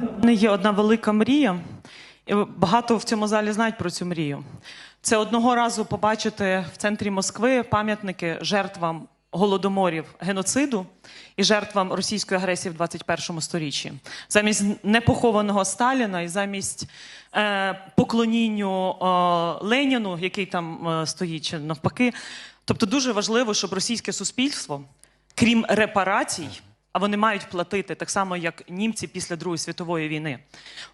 У мене є одна велика мрія, і багато в цьому залі знають про цю мрію. Це одного разу побачити в центрі Москви пам'ятники жертвам голодоморів геноциду і жертвам російської агресії в 21 сторіччі. Замість непохованого Сталіна і замість е, поклонінню е, Леніну, який там е, стоїть, чи навпаки. Тобто дуже важливо, щоб російське суспільство, крім репарацій, а вони мають платити так само, як німці після Другої світової війни.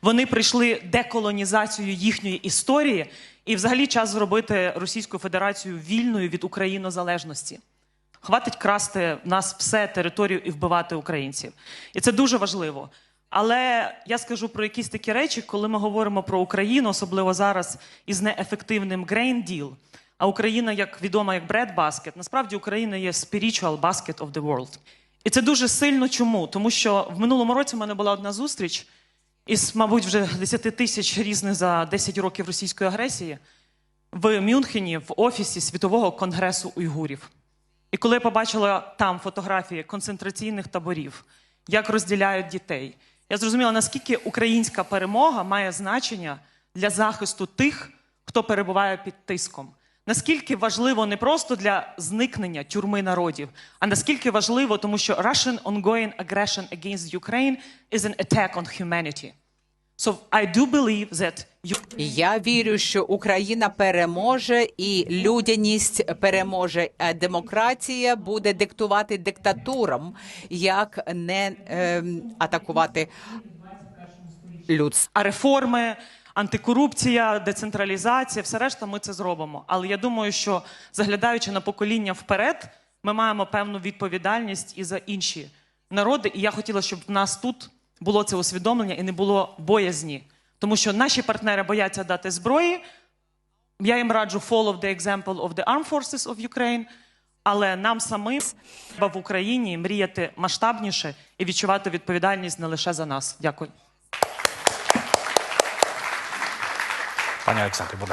Вони прийшли деколонізацію їхньої історії, і взагалі час зробити Російську Федерацію вільною від Українозалежності. Хватить красти в нас все територію і вбивати українців. І це дуже важливо. Але я скажу про якісь такі речі, коли ми говоримо про Україну, особливо зараз із неефективним Grain Deal, а Україна, як відома як bread basket, насправді Україна є spiritual basket of the world. І це дуже сильно чому? Тому що в минулому році в мене була одна зустріч із, мабуть, вже 10 тисяч різних за 10 років російської агресії в Мюнхені в офісі Світового конгресу уйгурів. І коли я побачила там фотографії концентраційних таборів, як розділяють дітей, я зрозуміла, наскільки українська перемога має значення для захисту тих, хто перебуває під тиском. Наскільки важливо не просто для зникнення тюрми народів, а наскільки важливо, тому що Russian ongoing aggression against Ukraine is an attack on humanity. So I do believe that Я вірю, що Україна переможе і людяність переможе. А демократія буде диктувати диктатурам, як не ем, атакувати людство. а реформи, антикорупція, децентралізація, все решта, ми це зробимо. Але я думаю, що заглядаючи на покоління вперед, ми маємо певну відповідальність і за інші народи. І я хотіла, щоб в нас тут було це усвідомлення і не було боязні. Тому що наші партнери бояться дати зброї. Я їм раджу follow the example of the armed forces of Ukraine, але нам самим треба в Україні мріяти масштабніше і відчувати відповідальність не лише за нас. Дякую. Pani Aleksandry Buda.